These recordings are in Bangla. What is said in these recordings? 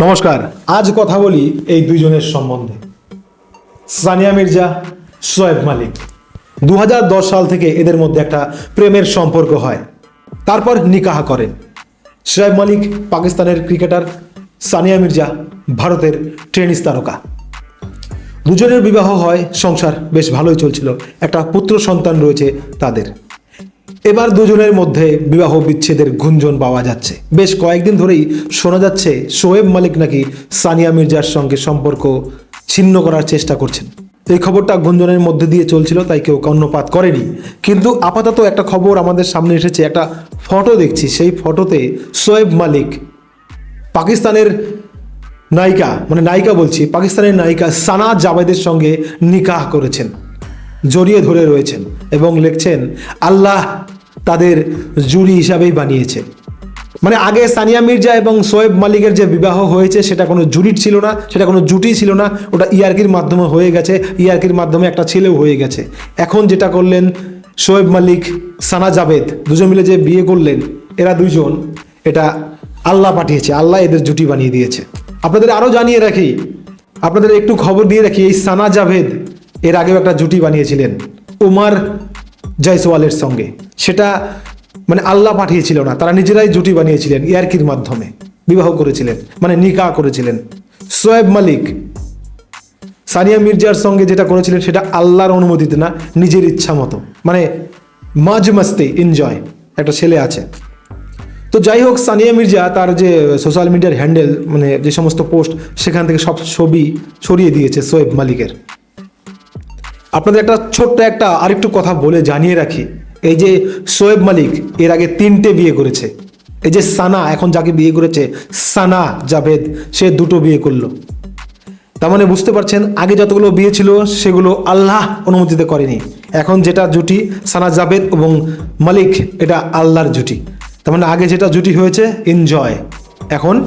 নমস্কার। আজ কথা বলি এই দুইজনের সম্বন্ধে। সানিয়া মির্জা, সোয়েব মালিক। দু হাজার দশ সাল থেকে এদের মধ্যে একটা প্রেমের সম্পর্ক হয়। তারপর নিকাহ করেন। সোয়েব মালিক পাকিস্তানের ক্রিকেটার, সানিয়া মির্জা ভারতের টেনিস তারকা। দুজনের বিবাহ হয়, সংসার বেশ ভালোই চলছিল। একটা পুত্র সন্তান রয়েছে তাদের। এবার দুজনের মধ্যে বিবাহ বিচ্ছেদের গুঞ্জন পাওয়া যাচ্ছে। বেশ কয়েকদিন ধরেই শোনা যাচ্ছে শোয়েব মালিক নাকি সানিয়া মির্জার সঙ্গে সম্পর্ক ছিন্ন করার চেষ্টা করছেন। এই খবরটা গুঞ্জনের মধ্যে দিয়ে চলছিল, তাই কেউ কর্ণপাত করেনি। কিন্তু আপাতত একটা খবর আমাদের সামনে এসেছে, একটা ফটো দেখছি। সেই ফটোতে শোয়েব মালিক পাকিস্তানের নায়িকা মানে নায়িকা বলছি, পাকিস্তানের নায়িকা সানা জাভেদের সঙ্গে নিকাহ করেছেন, জড়িয়ে ধরে রয়েছেন এবং লিখছেন, আল্লাহ তাদের জুরি হিসাবেই বানিয়েছে। মানে আগে সানিয়া মির্জা এবং সোয়েব মালিকের যে বিবাহ হয়েছে, সেটা কোনো জুরির ছিল না, সেটা কোনো জুটি ছিল না, ওটা ইয়ার্কির মাধ্যমে হয়ে গেছে, ইয়ার্কির মাধ্যমে একটা ছেলেও হয়ে গেছে। এখন যেটা করলেন সোয়েব মালিক, সানা জাভেদ দুজন মিলে যে বিয়ে করলেন, এরা দুজন এটা আল্লাহ পাঠিয়েছে, আল্লাহ এদের জুটি বানিয়ে দিয়েছে। আপনাদের আরও জানিয়ে রাখি, আপনাদের একটু খবর দিয়ে রাখি, এই সানা জাভেদ এর আগেও একটা জুটি বানিয়েছিলেন, উমার জয়সওয়ালের সঙ্গে। সেটা মানে আল্লাহ পাঠিয়েছিল না, তারা নিজেরাই জুটি বানিয়েছিলেন ইয়ার্কির মাধ্যমে, বিবাহ করেছিলেন মানে নিকা করেছিলেন। সোয়েব মালিক, সানিয়া মির্জার সঙ্গে যেটা করেছিলেন সেটা আল্লাহর অনুমতিতে না, নিজের ইচ্ছা মতো মানে মাঝ মাস্তে এনজয় একটা ছেলে আছে। তো যাই হোক, সানিয়া মির্জা তার যে সোশ্যাল মিডিয়ার হ্যান্ডেল মানে যে সমস্ত পোস্ট সেখান থেকে সব ছবি সরিয়ে দিয়েছে সোয়েব মালিকের। আপনাদের একটা ছোট্ট একটা আরেকটু কথা বলে জানিয়ে রাখি। এই যে সোয়েব মালিক, এর আগে তিনটে বিয়ে করেছে। এই যে সানা, এখন যাকে বিয়ে করেছে, সানা জাভেদ, সে দুটো বিয়ে করল। তার মানে বুঝতে পারছেন, আগে যতগুলো বিয়ে ছিল, সেগুলো আল্লাহ অনুমতিতে করেনি। এখন যেটা জুটি, সানা জাভেদ এবং মালিক, এটা আল্লাহর জুটি। তার মানে আগে যেটা জুটি হয়েছে এনজয় এখন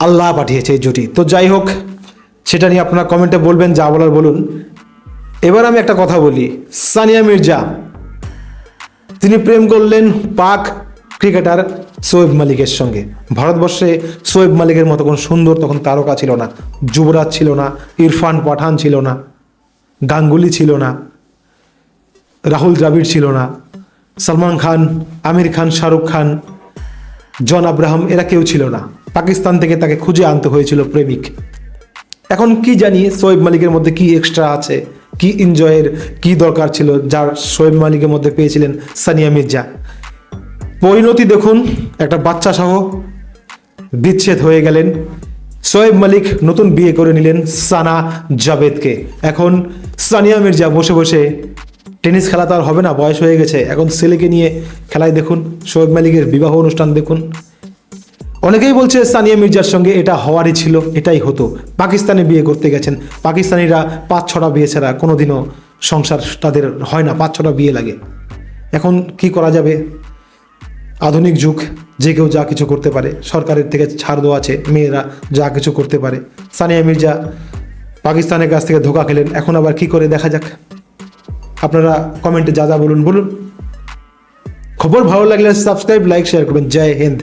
আল্লাহ পাঠিয়েছে এই জুটি। তো যাই হোক, সেটা নিয়ে আপনারা কমেন্টে বলবেন, যা বলার বলুন। এবার আমি একটা কথা বলি, সানিয়া মির্জা। তিনি প্রেম করলেন পাক ক্রিকেটার সোয়েব মালিকের সঙ্গে। ভারতবর্ষে সোয়েব মালিকের মতো কোনো সুন্দর তখন তারকা ছিল না। যুবরাজ ছিল না, ইরফান পাঠান ছিল না, গাঙ্গুলি ছিল না, রাহুল দ্রাবিড় ছিল না, সলমান খান, আমির খান, শাহরুখ খান, জন আব্রাহাম এরা কেউ ছিল না। পাকিস্তান থেকে তাকে খুঁজে আনতে হয়েছিল প্রেমিক। এখন কি জানি সোয়েব মালিকের মধ্যে কি এক্সট্রা আছে। কি এনজয়ের কি দরকার ছিল যার সোয়েব মালিকের মধ্যে পেয়েছিলেন সানিয়া মির্জা? পরিণতি দেখুন, একটা বাচ্চা সহ বিচ্ছেদ হয়ে গেলেন। সোয়েব মালিক নতুন বিয়ে করে নিলেন সানা জাভেদকে। এখন সানিয়া মির্জা বসে বসে টেনিস খেলা তো আর হবে না, বয়স হয়ে গেছে। এখন ছেলেকে নিয়ে খেলায় দেখুন সোয়েব মালিকের বিবাহ অনুষ্ঠান দেখুন। অনেকেই বলছে সানিয়া মির্জার সঙ্গে এটা হওয়ারই ছিল, এটাই হতো। পাকিস্তানে বিয়ে করতে গেছেন। পাকিস্তানিরা পাঁচ ছটা বিয়ে ছাড়া কোনোদিনও সংসার তাদের হয় না, পাঁচ ছটা বিয়ে লাগে। এখন কি করা যাবে? আধুনিক যুগ, যে কেউ যা কিছু করতে পারে। সরকারের থেকে ছাড় দেওয়া আছে, মেয়েরা যা কিছু করতে পারে। সানিয়া মির্জা পাকিস্তানের কাছ থেকে ধোকা খেলেন, এখন আবার কি করে দেখা যাক? আপনারা কমেন্টে যা যা বলুন বলুন। খবর ভালো লাগলে সাবস্ক্রাইব, লাইক, শেয়ার করবেন। জয় হিন্দ।